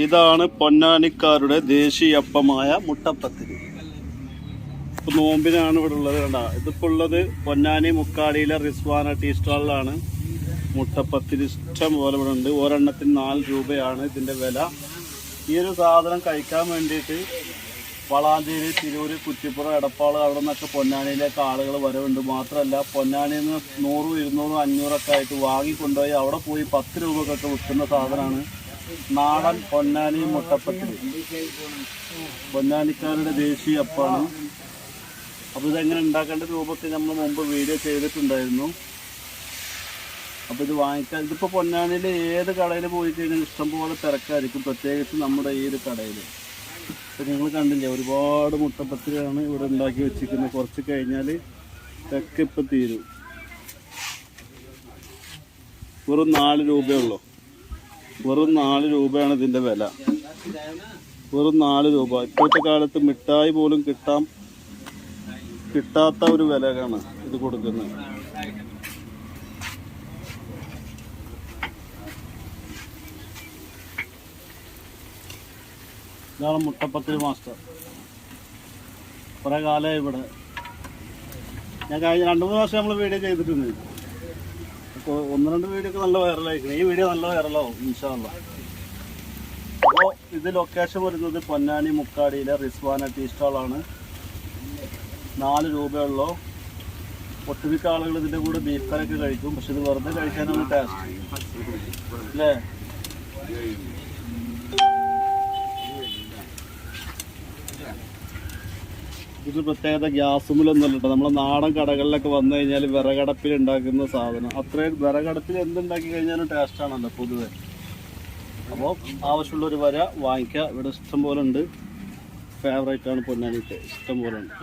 ഇതാണ് പൊന്നാനിക്കാരുടെ ദേശീയപ്പമായ മുട്ടപ്പത്തിരി. ഇപ്പൊ നോമ്പിനാണ് ഇവിടെ ഉള്ളത് കണ്ട. ഇതിപ്പോ ഉള്ളത് പൊന്നാനി മുക്കാടിയിലെ റിസ്വാന ടീ സ്റ്റാളിലാണ്. മുട്ടപ്പത്തിരി ഇഷ്ടം പോലെ ഇവിടെ ഉണ്ട്. ഒരെണ്ണത്തിന് നാല് രൂപയാണ് ഇതിന്റെ വില. ഈ ഒരു സാധനം കഴിക്കാൻ വേണ്ടിയിട്ട് വളാഞ്ചേരി തിരൂര് കുറ്റിപ്പുറം എടപ്പാൾ അവിടെ നിന്നൊക്കെ പൊന്നാനിയിലേക്ക് ആളുകൾ വരവുണ്ട്. മാത്രമല്ല പൊന്നാനിയിൽ നിന്ന് നൂറും ഇരുന്നൂറും അഞ്ഞൂറൊക്കെ ആയിട്ട് വാങ്ങിക്കൊണ്ടുപോയി അവിടെ പോയി പത്ത് രൂപക്കൊക്കെ വിൽക്കുന്ന സാധനമാണ്. നാടൻ പൊന്നാനി മുട്ടപ്പത്തിരി. പൊന്നാനിക്കാരുടെ ദേശീയ അപ്പാണ്. അപ്പോൾ ഇതെങ്ങനെ ഉണ്ടാക്കേണ്ട രൂപത്തിൽ നമ്മൾ മുമ്പ് വീഡിയോ ചെയ്തിട്ടുണ്ടായിരുന്നു. അപ്പോൾ ഇത് വാങ്ങിക്കാൻ ഇതിപ്പോൾ പൊന്നാനിയിൽ ഏത് കടയിൽ പോയി കഴിഞ്ഞാൽ ഇഷ്ടംപോലെ തിരക്കായിരിക്കും. പ്രത്യേകിച്ച് നമ്മുടെ ഈ ഒരു കടയിൽ. ഇപ്പം നിങ്ങൾ കണ്ടില്ലേ ഒരുപാട് മുട്ടപ്പത്തിരിയാണ് ഇവിടെ ഉണ്ടാക്കി വെച്ചിരിക്കുന്നത്. കുറച്ച് കഴിഞ്ഞാൽ ഇപ്പം തീരും. വെറും നാല് രൂപയുള്ളൂ വെറും നാല് രൂപയാണ് ഇതിന്റെ വില. വെറും നാല് രൂപ. ഇപ്പോഴത്തെ കാലത്ത് മിഠായി പോലും കിട്ടാം കിട്ടാത്ത ഒരു വിലയാണ് ഇത് കൊടുക്കുന്നത്. ഇതാണ് മുട്ടപ്പത്തിരി മാസ്റ്റർ. കുറെ കാലമായി ഇവിടെ. ഞാൻ കഴിഞ്ഞ രണ്ട് മൂന്ന് വർഷം നമ്മൾ വീഡിയോ ചെയ്തിട്ടുണ്ട്. അപ്പോൾ ഒന്ന് രണ്ട് വീഡിയോ ഒക്കെ നല്ല വൈറലായിരിക്കണം ഈ വീഡിയോ നല്ല വൈറലാവും ഇൻഷാല്ല അപ്പോൾ ഇത് ലൊക്കേഷൻ വരുന്നത് പൊന്നാനി മുക്കാടിയിലെ റിസ്വാന ടീ സ്റ്റാളാണ് നാല് രൂപയുള്ളൂ. ഒട്ടുമിക്ക ആളുകൾ ഇതിന്റെ കൂടെ ബീഫ് കറിയൊക്കെ കഴിക്കും പക്ഷെ ഇത് വെറുതെ കഴിക്കാനാണ് ടേസ്റ്റ് അല്ലേ? ഇത് പ്രത്യേകത ഗ്യാസുമിലൊന്നുമല്ല കേട്ടോ നമ്മളെ നാടൻ കടകളിലൊക്കെ വന്നു കഴിഞ്ഞാൽ വിറകടപ്പിൽ ഉണ്ടാക്കുന്ന സാധനം. അത്രയും വിറകടപ്പിൽ എന്തുണ്ടാക്കി കഴിഞ്ഞാലും ടേസ്റ്റ് ആണല്ലോ പൊതുവെ. അപ്പോൾ ആവശ്യമുള്ളൊരു വര വാങ്ങിക്കുക. ഇവിടെ ഇഷ്ടം പോലെ ഉണ്ട്. ഫേവറേറ്റ് ആണ് പൊന്നാനിക്ക്. ഇഷ്ടം പോലെ ഉണ്ട്.